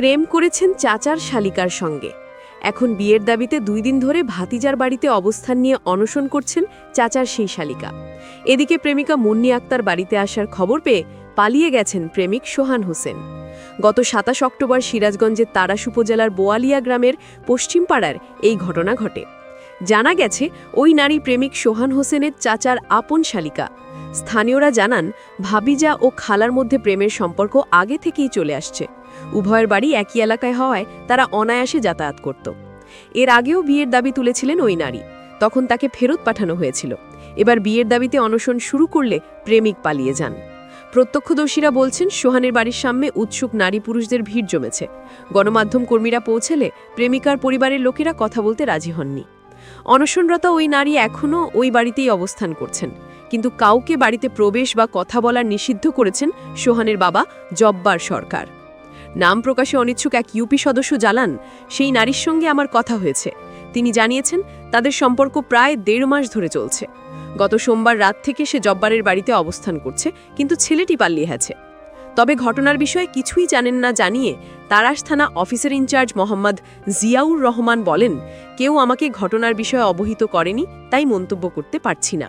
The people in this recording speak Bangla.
প্রেম করেছেন চাচার শালিকার সঙ্গে। এখন বিয়ের দাবিতে দুই দিন ধরে ভাতিজার বাড়িতে অবস্থান নিয়ে অনশন করছেন চাচার সেই শালিকা। এদিকে প্রেমিকা মুন্নি আক্তার বাড়িতে আসার খবর পেয়ে পালিয়ে গেছেন প্রেমিক সোহান হোসেন। গত সাতাশ অক্টোবর সিরাজগঞ্জের তারাস উপজেলার বোয়ালিয়া গ্রামের পশ্চিমপাড়ার এই ঘটনা ঘটে। জানা গেছে, ওই নারী প্রেমিক সোহান হোসেনের চাচার আপন শালিকা। স্থানীয়রা জানান, ভাবিজা ও খালার মধ্যে প্রেমের সম্পর্ক আগে থেকেই চলে আসছে। উভয়ের বাড়ি একই এলাকায় হওয়ায় তারা অনায়াসে যাতায়াত করত। এর আগেও বিয়ের দাবি তুলেছিলেন ওই নারী। তখন তাকে ফেরত পাঠানো হয়েছিল। এবার বিয়ের দাবিতে অনশন শুরু করলে প্রেমিক পালিয়ে যান। প্রত্যক্ষদর্শীরা বলছেন, সোহানের বাড়ির সামনে উৎসুক নারী পুরুষদের ভিড় জমেছে। গণমাধ্যম কর্মীরা পৌঁছেলে প্রেমিকার পরিবারের লোকেরা কথা বলতে রাজি হননি। অনশনরত ওই নারী এখনও ওই বাড়িতেই অবস্থান করছেন। কিন্তু কাউকে বাড়িতে প্রবেশ বা কথা বলার নিষিদ্ধ করেছেন সোহানের বাবা জব্বার সরকার। নাম প্রকাশে অনিচ্ছুক এক ইউপি সদস্য জানান, সেই নারীর সঙ্গে আমার কথা হয়েছে। তিনি জানিয়েছেন, তাদের সম্পর্ক প্রায় দেড় মাস ধরে চলছে। গত সোমবার রাত থেকে সে জব্বারের বাড়িতে অবস্থান করছে, কিন্তু ছেলেটি পাল্লিয়ে আছে তবে ঘটনার বিষয়ে কিছুই জানেন না জানিয়ে তারাস থানা অফিসার ইনচার্জ মোহাম্মদ জিয়াউর রহমান বলেন, কেউ আমাকে ঘটনার বিষয়ে অবহিত করেনি, তাই মন্তব্য করতে পারছি না।